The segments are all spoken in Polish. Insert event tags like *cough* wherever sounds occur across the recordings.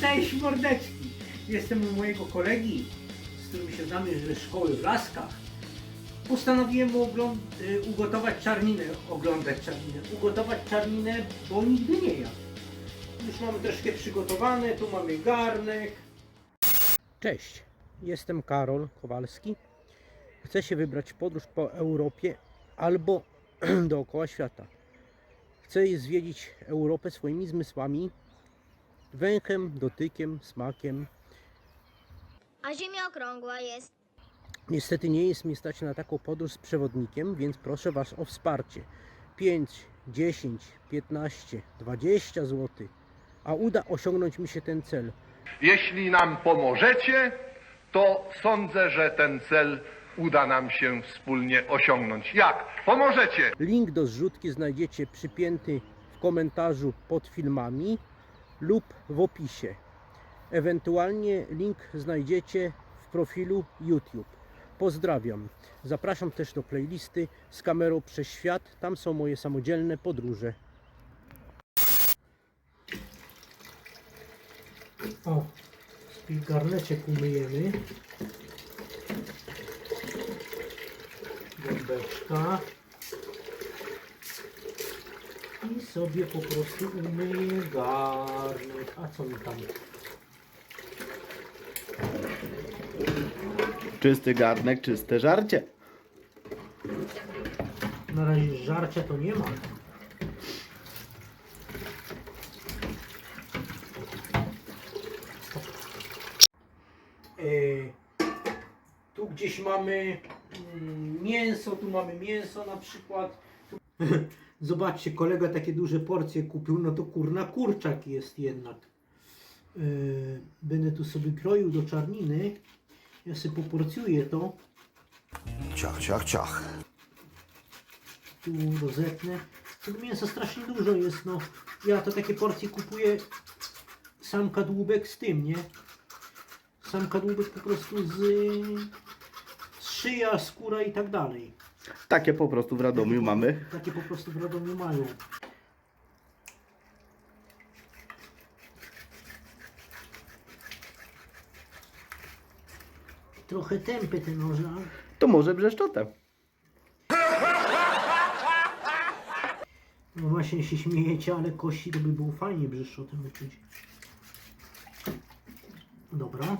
Cześć mordeczki! Jestem u mojego kolegi, z którym się znamy ze szkoły w Laskach. Postanowiłem mu y, ugotować czarninę, oglądać czarninę, ugotować czarninę, bo nigdy nie jadł. Już mamy troszkę przygotowane, tu mamy garnek. Cześć, jestem Karol Kowalski. Chcę się wybrać w podróż po Europie albo *clears throat* dookoła świata. Chcę zwiedzić Europę swoimi zmysłami, węchem, dotykiem, smakiem. A Ziemia okrągła jest. Niestety nie jest mi stać na taką podróż z przewodnikiem, więc proszę Was o wsparcie. 5, 10, 15, 20 zł. A uda osiągnąć mi się ten cel. Jeśli nam pomożecie, to sądzę, że ten cel uda nam się wspólnie osiągnąć. Jak? Pomożecie! Link do zrzutki znajdziecie przypięty w komentarzu pod filmami lub w opisie. Ewentualnie link znajdziecie w profilu YouTube. Pozdrawiam. Zapraszam też do playlisty z kamerą przez świat. Tam są moje samodzielne podróże. O, garneczek umyjemy. Gąbeczka. I sobie po prostu umyję garnek. A co mi tam? Czysty garnek, czyste żarcie. Na razie żarcia to nie ma. E, tu gdzieś mamy mm, mięso, tu mamy mięso na przykład. *laughs* Zobaczcie, kolega takie duże porcje kupił, no to kurna kurczak jest jednak. E, będę tu sobie kroił do czarniny. Ja sobie poporcjuję to. Ciach, ciach, ciach. tu rozetnę. Tego mięsa strasznie dużo jest, no. Ja to takie porcje kupuję sam kadłubek z tym, nie? Sam kadłubek po prostu z, z szyja, skóra i tak dalej. Takie po prostu w Radomiu mamy. Takie po prostu w Radomiu mają. Trochę tępy ten ale To może brzeszczotem. No właśnie się śmiejecie, ale kości to by było fajnie brzeszczotem uczyć. Dobra.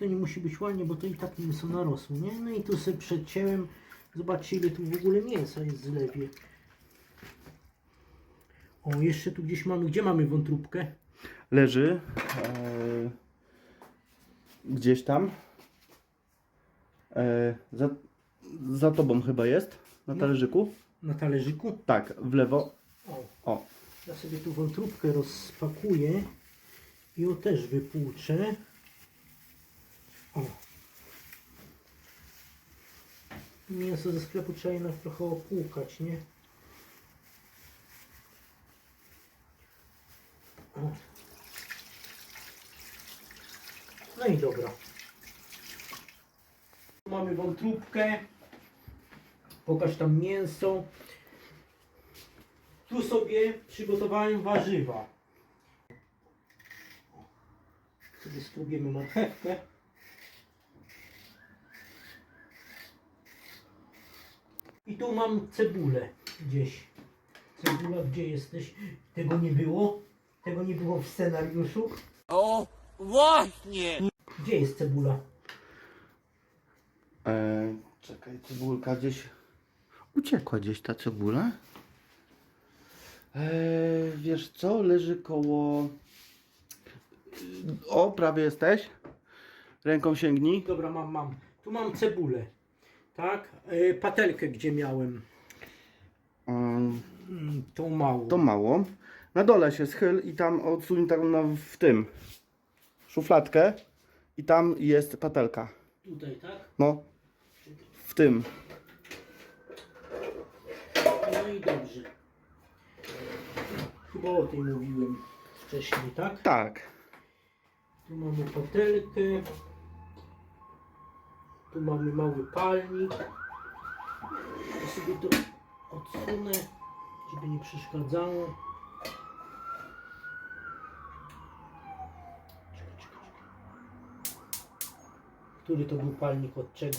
To nie musi być ładnie, bo to i tak mięso narosło, nie? No i tu sobie przecięłem. Zobaczcie ile tu w ogóle mięsa jest w zlewie. O, jeszcze tu gdzieś mamy, gdzie mamy wątróbkę? Leży e, gdzieś tam. E, za, za tobą chyba jest. Na talerzyku. Na talerzyku. Tak, w lewo. O, O, ja sobie tu wątróbkę rozpakuję i ją też wypłuczę. O. Mięso ze sklepu trzeba jednak trochę opłukać, nie? O. No i dobra. Mamy wątróbkę. Pokaż tam mięso. Tu sobie przygotowałem warzywa. Sobie skrubiemy marchewkę. I tu mam cebulę gdzieś. Cebula, gdzie jesteś? Tego nie było. Tego nie było w scenariuszu. O, właśnie! Gdzie jest cebula? e, czekaj, cebulka gdzieś. Uciekła gdzieś ta cebula. E, wiesz co, leży koło. O, prawie jesteś. Ręką sięgnij. Dobra, mam, mam. Tu mam cebulę. Tak? E, patelkę, gdzie miałem. Mm, Tą małą. To mało. Na dole się schyl i tam odsuń tam na, w tym szufladkę i tam jest patelka. Tutaj, tak? No, w tym. No i dobrze. Chyba o tym mówiłem wcześniej, tak? Tak. Tu mamy patelkę. Tu mamy mały palnik. Ja sobie to odsunę, żeby nie przeszkadzało. Czekaj, czekaj, czekaj. Który to był palnik od czego?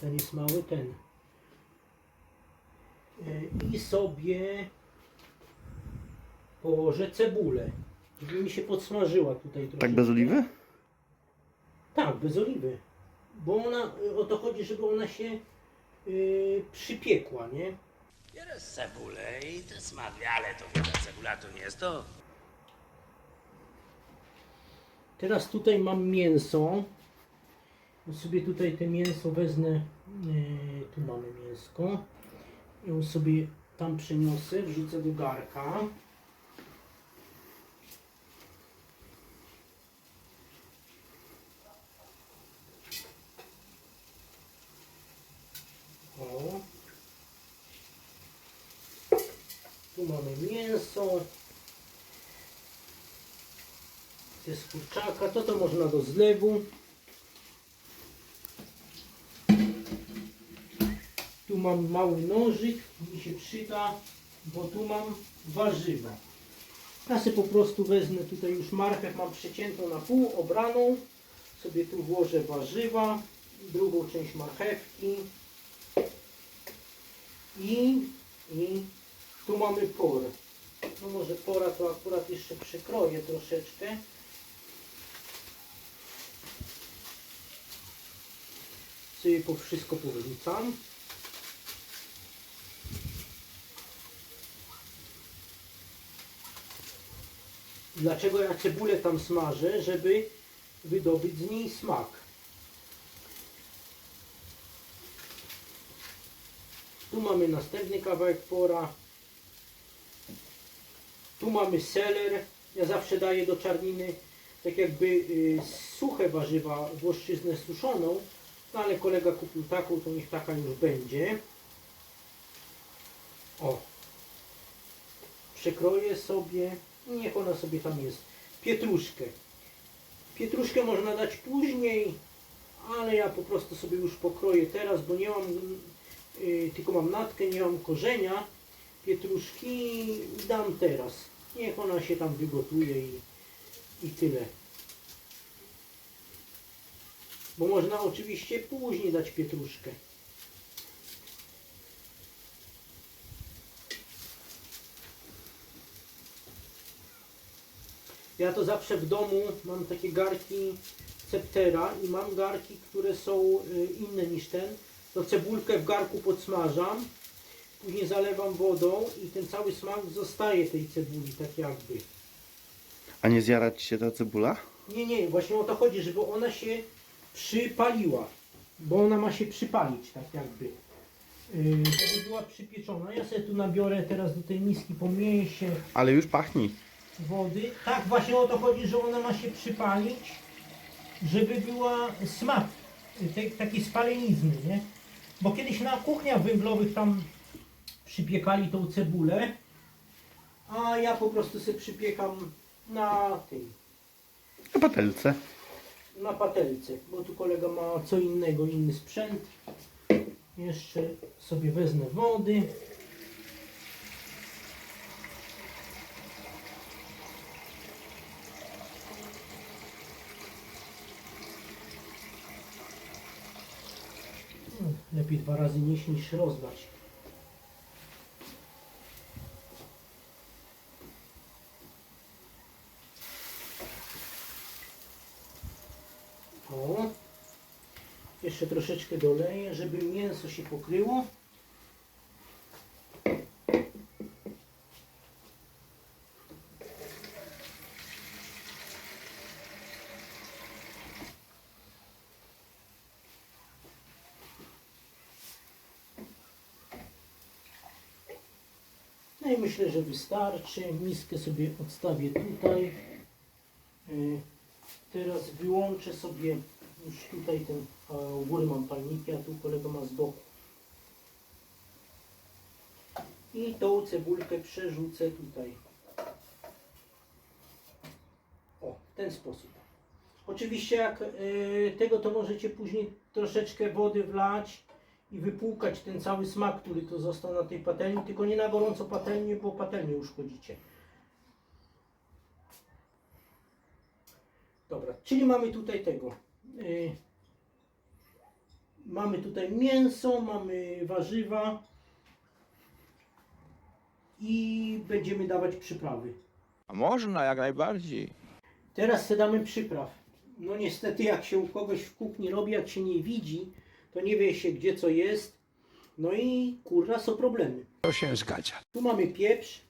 Ten jest mały, ten. E, I sobie położę cebulę, żeby mi się podsmażyła tutaj trochę. Tak bez oliwy? Tak, bez oliwy. Bo ona, o to chodzi, żeby ona się y, przypiekła, nie? Bierę cebulę i to smakuje, ale to ta cebula to nie jest to. Teraz tutaj mam mięso. Ja sobie tutaj te mięso wezmę. y, tu mamy mięsko. Ją sobie tam przeniosę, wrzucę do garka. Tu mamy mięso. Ze skurczaka, to to można do zlewu. Tu mam mały nożyk, mi się przyda, bo tu mam warzywa. Ja sobie po prostu wezmę tutaj już marchew, mam przeciętą na pół, obraną. Sobie tu włożę warzywa, drugą część marchewki. I, i tu mamy por. No może pora to akurat jeszcze przekroję troszeczkę. Sobie po wszystko powrzucam. Dlaczego ja cebulę tam smażę? Żeby wydobyć z niej smak. Tu mamy następny kawałek pora. Tu mamy seler. Ja zawsze daję do czarniny tak jakby y, suche warzywa, włoszczyznę suszoną. No ale kolega kupił taką, to niech taka już będzie. O. Przekroję sobie. Niech ona sobie tam jest. Pietruszkę. Pietruszkę można dać później, ale ja po prostu sobie już pokroję teraz, bo nie mam, tylko mam natkę, nie mam korzenia pietruszki dam teraz. Niech ona się tam wygotuje i, i tyle. Bo można oczywiście później dać pietruszkę. Ja to zawsze w domu mam takie garki ceptera i mam garki, które są y, inne niż ten. To cebulkę w garku podsmażam, później zalewam wodą i ten cały smak zostaje tej cebuli, tak jakby. A nie zjarać się ta cebula? Nie, nie, właśnie o to chodzi, żeby ona się przypaliła. Bo ona ma się przypalić, tak jakby. Yy, żeby była przypieczona. Ja sobie tu nabiorę teraz do tej miski po mięsie Ale już pachni. wody. Tak, właśnie o to chodzi, że ona ma się przypalić, żeby była smak y, tej, takiej spalenizny, nie? Bo kiedyś na kuchniach węglowych tam przypiekali tą cebulę, a ja po prostu sobie przypiekam na tym, Na patelce. na patelce, bo tu kolega ma co innego, inny sprzęt. Jeszcze sobie wezmę wody. Lepiej dwa razy nieść niż rozdać. O. Jeszcze troszeczkę doleję, żeby mięso się pokryło. No i myślę, że wystarczy. Miskę sobie odstawię tutaj. Y, Teraz wyłączę sobie już tutaj ten, u góry mam palniki, a tu kolega ma z boku. I tą cebulkę przerzucę tutaj. O, w ten sposób. Oczywiście jak y, tego to możecie później troszeczkę wody wlać i wypłukać ten cały smak, który tu został na tej patelni, tylko nie na gorąco patelnię, bo patelnię uszkodzicie. Dobra, czyli mamy tutaj tego. y, mamy tutaj mięso, mamy warzywa i będziemy dawać przyprawy. A można, jak najbardziej. Teraz damy przypraw. No niestety jak się u kogoś w kuchni robi, jak się nie widzi, to nie wie się gdzie co jest. No i kurwa są problemy. To się zgadza. Tu mamy pieprz.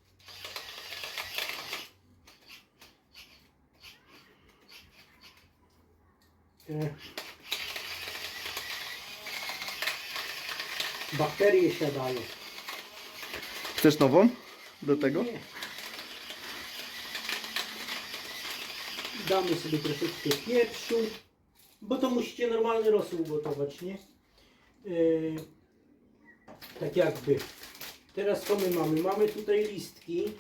E. Bakterie siadają. Chcesz nową do tego? Nie. Damy sobie troszeczkę pieprzu, bo to musicie normalny rosół gotować, nie? Yy, tak jakby. Teraz co my mamy? Mamy tutaj listki.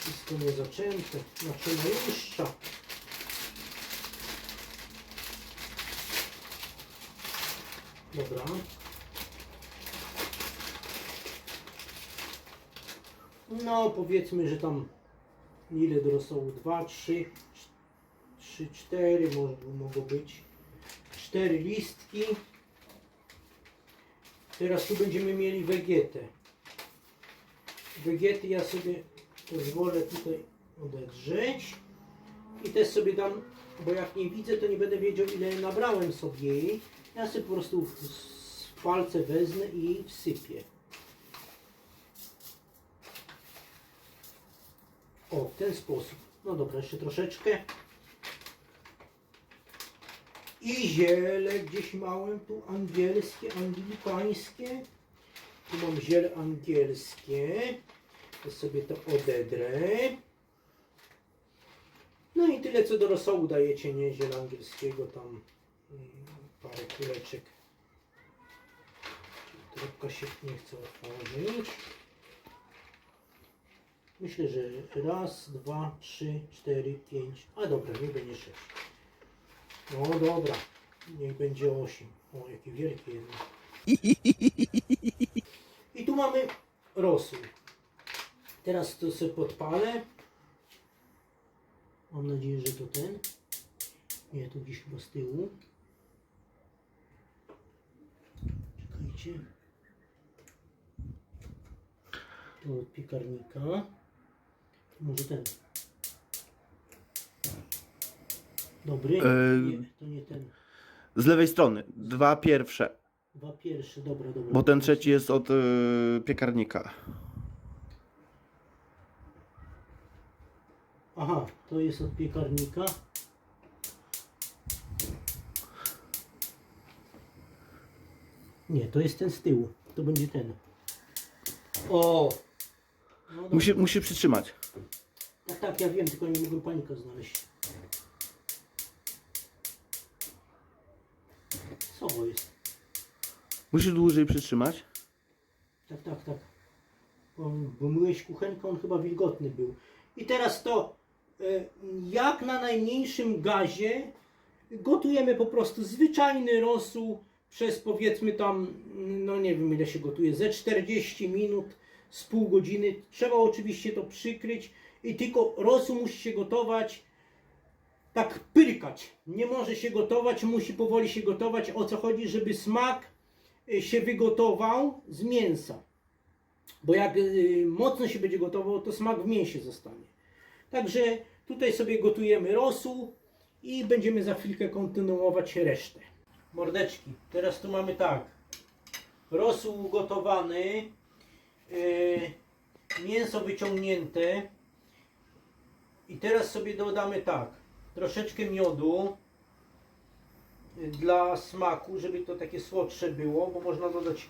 Wszystko nie zaczęte. Znaczy najuższa. Dobra. No powiedzmy, że tam ile do rosołu? 2, 3, 3, 4 może mogą być. 4 listki. Teraz tu będziemy mieli wegetę. Wegety ja sobie pozwolę tutaj odedrzeć. I też sobie dam, bo jak nie widzę, to nie będę wiedział ile nabrałem sobie jej. Ja sobie po prostu w palce wezmę i wsypię. O, w ten sposób. No dobra, jeszcze troszeczkę. I ziele gdzieś małem tu angielskie, anglikańskie. Tu mam ziele angielskie. To sobie to odedrę. No i tyle co do rosołu dajecie, nie? Ziela angielskiego tam mm, parę kuleczek. Trupka się nie chce otworzyć. Myślę, że raz, dwa, trzy, cztery, pięć. A dobra, niech będzie sześć. No dobra, niech będzie osiem. O, jakie wielkie jedno. I tu mamy rosół. Teraz to sobie podpalę. Mam nadzieję, że to ten. Nie, tu gdzieś chyba z tyłu. Czekajcie. Tu od piekarnika. Może ten. Dobry? Yy. Nie, to nie ten. Z lewej strony. Dwa pierwsze. Dwa pierwsze, dobra, dobra. Bo ten trzeci jest od y, piekarnika. Aha, to jest od piekarnika. Nie, to jest ten z tyłu. To będzie ten. O! No dobra. Musi, musi przytrzymać. Tak, tak, ja wiem, tylko nie mogłem panika znaleźć. Co to jest? Musi dłużej przytrzymać. Tak, tak, tak. Bo, bo myłeś kuchenkę, on chyba wilgotny był. I teraz to, e, jak na najmniejszym gazie gotujemy po prostu zwyczajny rosół przez powiedzmy tam, no nie wiem ile się gotuje, ze 40 minut, z pół godziny. Trzeba oczywiście to przykryć i tylko rosół musi się gotować tak pyrkać. Nie może się gotować, musi powoli się gotować. O co chodzi? Żeby smak y, się wygotował z mięsa. Bo jak y, mocno się będzie gotował, to smak w mięsie zostanie. Także tutaj sobie gotujemy rosół i będziemy za chwilkę kontynuować resztę. Mordeczki, teraz tu mamy tak. Rosół ugotowany, yy, mięso wyciągnięte i teraz sobie dodamy tak. Troszeczkę miodu y, dla smaku, żeby to takie słodsze było, bo można dodać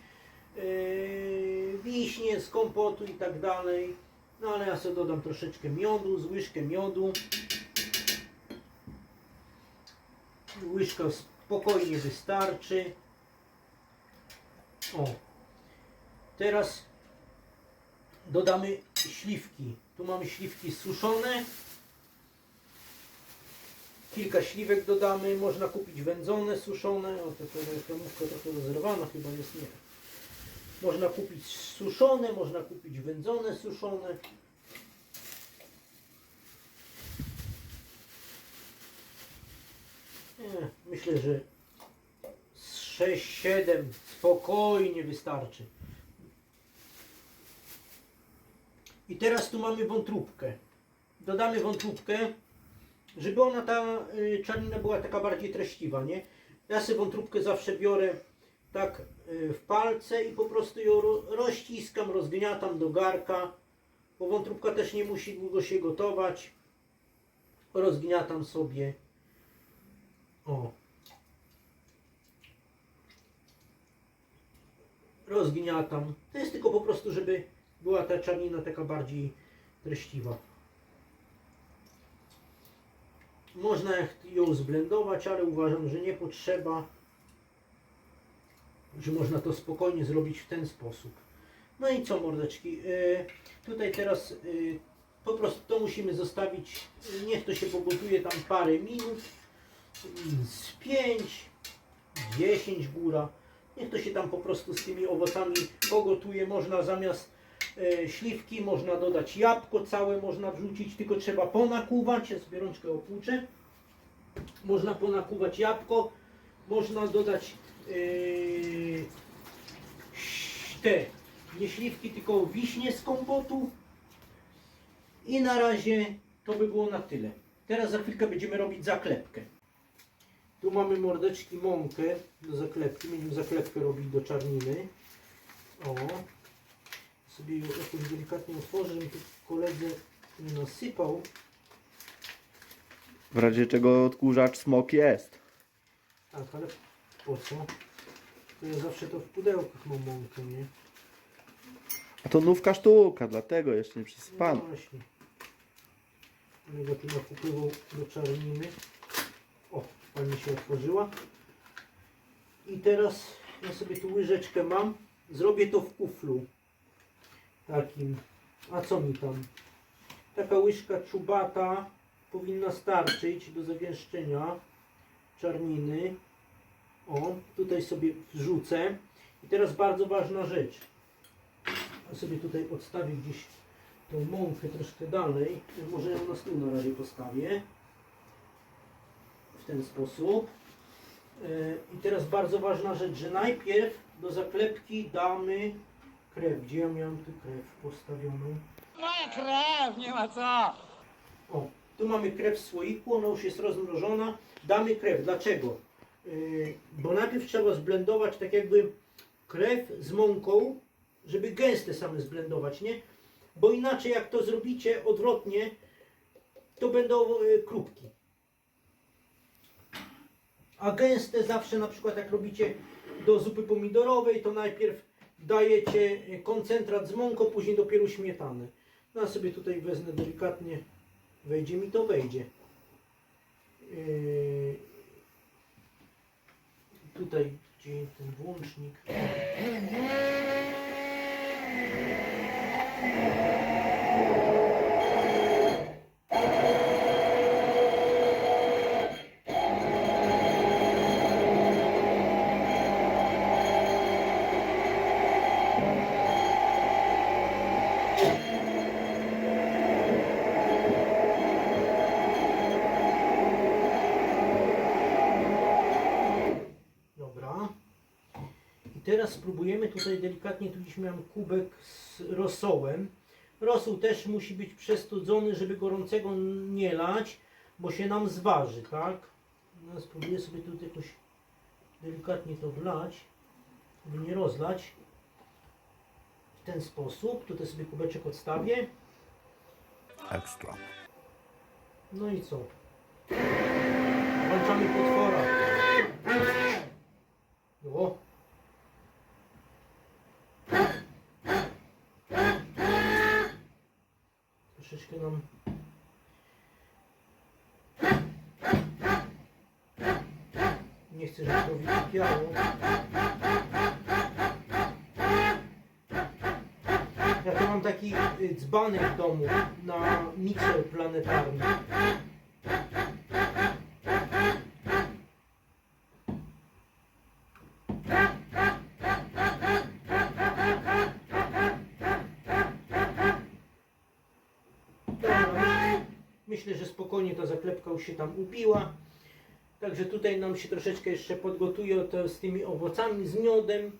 yy, wiśnie z kompotu i tak dalej. No ale ja sobie dodam troszeczkę miodu, z łyżkę miodu. Łyżka spokojnie wystarczy. O. Teraz dodamy śliwki. Tu mamy śliwki suszone. Kilka śliwek dodamy. Można kupić wędzone, suszone. O, to, to, trochę rozerwana chyba jest, nie. Można kupić suszone, można kupić wędzone, suszone. Myślę, że z 6-7 spokojnie wystarczy. I teraz tu mamy wątróbkę. Dodamy wątróbkę, żeby ona ta y, czarnina była taka bardziej treściwa, nie? Ja sobie wątróbkę zawsze biorę tak y, w palce i po prostu ją ro, rozciskam, rozgniatam do garka, bo wątróbka też nie musi długo się gotować. Rozgniatam sobie. O. Rozgniatam. To jest tylko po prostu, żeby była ta czarnina taka bardziej treściwa. Można ją zblendować, ale uważam, że nie potrzeba. Że można to spokojnie zrobić w ten sposób. No i co mordeczki? Yy, tutaj teraz yy, po prostu to musimy zostawić. Niech to się pogotuje tam parę minut. Z 5, 10 góra. Niech to się tam po prostu z tymi owocami pogotuje. Można zamiast śliwki, można dodać jabłko całe, można wrzucić, tylko trzeba ponakuwać. Ja sobie rączkę opłuczę. Można ponakuwać jabłko, można dodać e, te, nie śliwki, tylko wiśnie z kompotu. I na razie to by było na tyle. Teraz za chwilkę będziemy robić zaklepkę. Tu mamy mordeczki mąkę do zaklepki. Będziemy zaklepkę robić do czarniny. O. Sobie ją jakoś delikatnie otworzę, żebym tu koledze nie nasypał. W razie czego odkurzacz smok jest. Tak, ale po co? To ja zawsze to w pudełkach mam mąkę, nie? A to nówka sztuka, dlatego jeszcze nie przysypano. No właśnie. Kolega tu nakupywał do czarniny. O, fajnie się otworzyła. I teraz ja sobie tu łyżeczkę mam. Zrobię to w kuflu. Takim. A co mi tam? Taka łyżka czubata powinna starczyć do zagęszczenia czarniny. O, tutaj sobie wrzucę. I teraz bardzo ważna rzecz. Sobie tutaj odstawię gdzieś tą mąkę troszkę dalej. Może ją na stół na razie postawię. W ten sposób. E, I teraz bardzo ważna rzecz, że najpierw do zaklepki damy krew. Gdzie ja miałem tu krew postawioną? Moja krew, nie ma co! O, tu mamy krew w słoiku, ona już jest rozmrożona. Damy krew. Dlaczego? Yy, bo najpierw trzeba zblendować tak jakby krew z mąką, żeby gęste same zblendować, nie? Bo inaczej jak to zrobicie odwrotnie, to będą yy, krupki. A gęste zawsze na przykład jak robicie do zupy pomidorowej, to najpierw dajecie koncentrat z mąką, później dopiero śmietanę. No ja sobie tutaj wezmę delikatnie Wejdzie mi to wejdzie. Yy, tutaj gdzie ten włącznik. Teraz spróbujemy tutaj delikatnie, tu gdzieś miałem kubek z rosołem. Rosół też musi być przestudzony, żeby gorącego nie lać, bo się nam zważy, tak? No, spróbuję sobie tu jakoś delikatnie to wlać, żeby nie rozlać. W ten sposób. Tutaj sobie kubeczek odstawię. Ekstra. No i co? Włączamy potwora. O. Troszeczkę nam... Nie chcę, żeby to wykipiało. Ja to mam taki y, dzbanek w domu na mikser planetarny. Się tam ubiła. Także tutaj nam się troszeczkę jeszcze podgotuje to z tymi owocami, z miodem.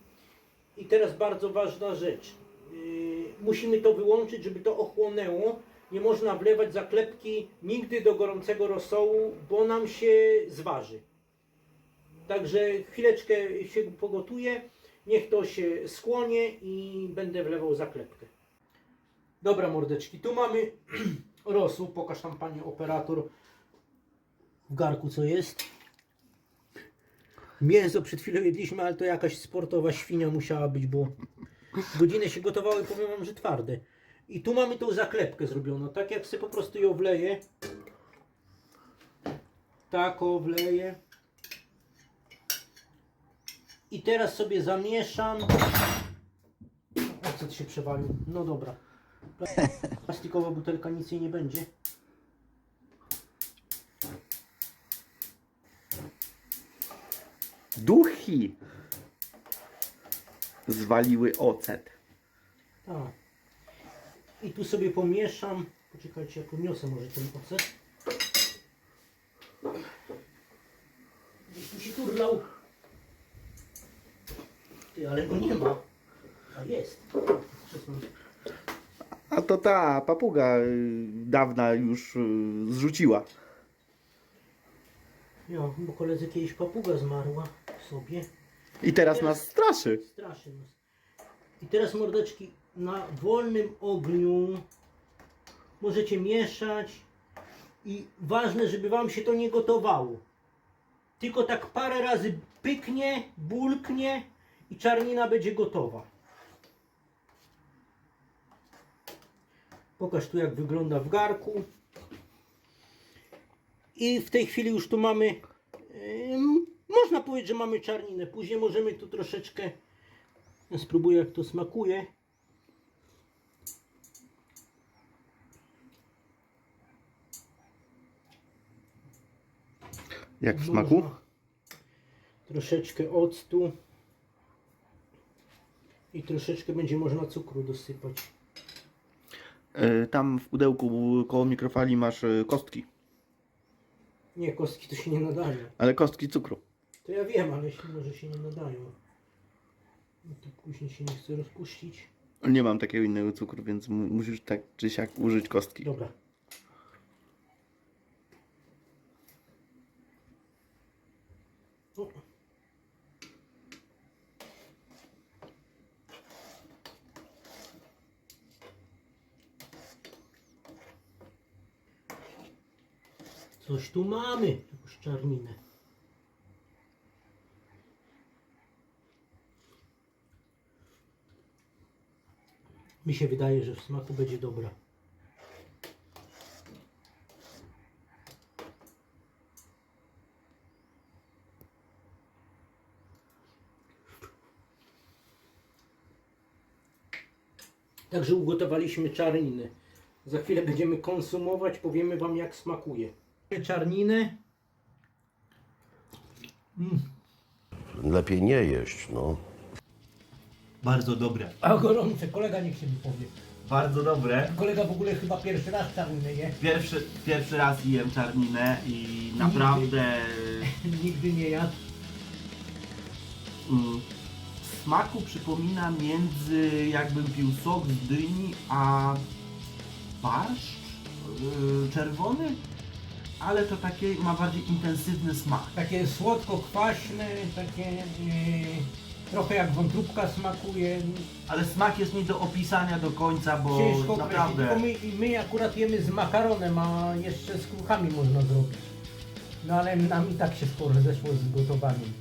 I teraz bardzo ważna rzecz. Yy, musimy to wyłączyć, żeby to ochłonęło. Nie można wlewać zaklepki nigdy do gorącego rosołu, bo nam się zważy. Także chwileczkę się pogotuje, niech to się skłonie i będę wlewał zaklepkę. Dobra mordeczki, tu mamy *clears throat* rosół, pokaż tam pani operator w garku co jest. Mięso przed chwilą jedliśmy, ale to jakaś sportowa świnia musiała być, bo godzinę się gotowały, powiem wam, że twarde. I tu mamy tą zaklepkę zrobioną, tak jak sobie po prostu ją wleję. Tak o wleję. I teraz sobie zamieszam. O, co się przewalił? No dobra. Plastikowa butelka nic jej nie będzie. Duchi zwaliły ocet. Tak. I tu sobie pomieszam. Poczekajcie, ja podniosę może ten ocet. Gdzieś tu się turlał. Ty, ale go nie ma. A jest. A to ta papuga y, dawna już y, zrzuciła. Jo, bo koledze kiedyś papuga zmarła sobie. I teraz nas straszy. Straszy nas. I teraz mordeczki na wolnym ogniu możecie mieszać i ważne, żeby wam się to nie gotowało. Tylko tak parę razy pyknie, bulknie i czarnina będzie gotowa. Pokaż tu jak wygląda w garku. I w tej chwili już tu mamy, można powiedzieć, że mamy czarninę. Później możemy tu troszeczkę, ja spróbuję jak to smakuje. Jak w smaku? Można Troszeczkę octu. I troszeczkę będzie można cukru dosypać. Y, Tam w pudełku koło mikrofali masz y, kostki. Nie, kostki to się nie nadają. Ale kostki cukru. To ja wiem, ale się, może się nie nadają. No to później się nie chce rozpuścić. Nie mam takiego innego cukru, więc mu- musisz tak czy siak użyć kostki. Dobra. O. Coś tu mamy, jakąś czarninę. Mi się wydaje, że w smaku będzie dobra. Także ugotowaliśmy czarniny. Za chwilę będziemy konsumować, powiemy Wam jak smakuje. Czarniny. Lepiej nie jeść, no. Bardzo dobre. A gorące, kolega niech się wypowie. Bardzo dobre. Kolega w ogóle chyba pierwszy raz czarniny je. Pierwszy, pierwszy raz jem czarninę i naprawdę *laughs* Nigdy nie jadł. mm, w smaku przypomina między jakbym pił sok z dyni, a barszcz yy, czerwony, ale to taki ma bardziej intensywny smak. Takie słodko-kwaśne, takie yy, trochę jak wątróbka smakuje. Ale smak jest nie do opisania do końca, bo Ciężko określić, naprawdę... tylko my, my akurat jemy z makaronem, a jeszcze z kruchami można zrobić. No ale nam i tak się sporo zeszło z gotowaniem.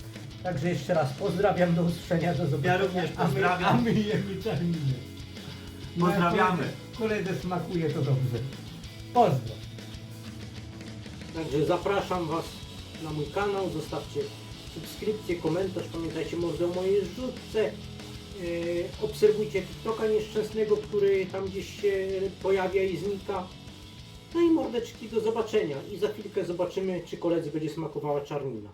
Także jeszcze raz pozdrawiam, do usłyszenia, do zobaczenia. również A my, pozdrawiam. a my jemy czarninę. No, Pozdrawiamy. koledze- Koledze smakuje to dobrze. Pozdro. Także zapraszam Was na mój kanał, zostawcie subskrypcję, komentarz, pamiętajcie może o mojej rzutce. Yy, obserwujcie TikToka nieszczęsnego, który tam gdzieś się pojawia i znika. No i mordeczki, do zobaczenia. I za chwilkę zobaczymy, czy koledzy będzie smakowała czarnina.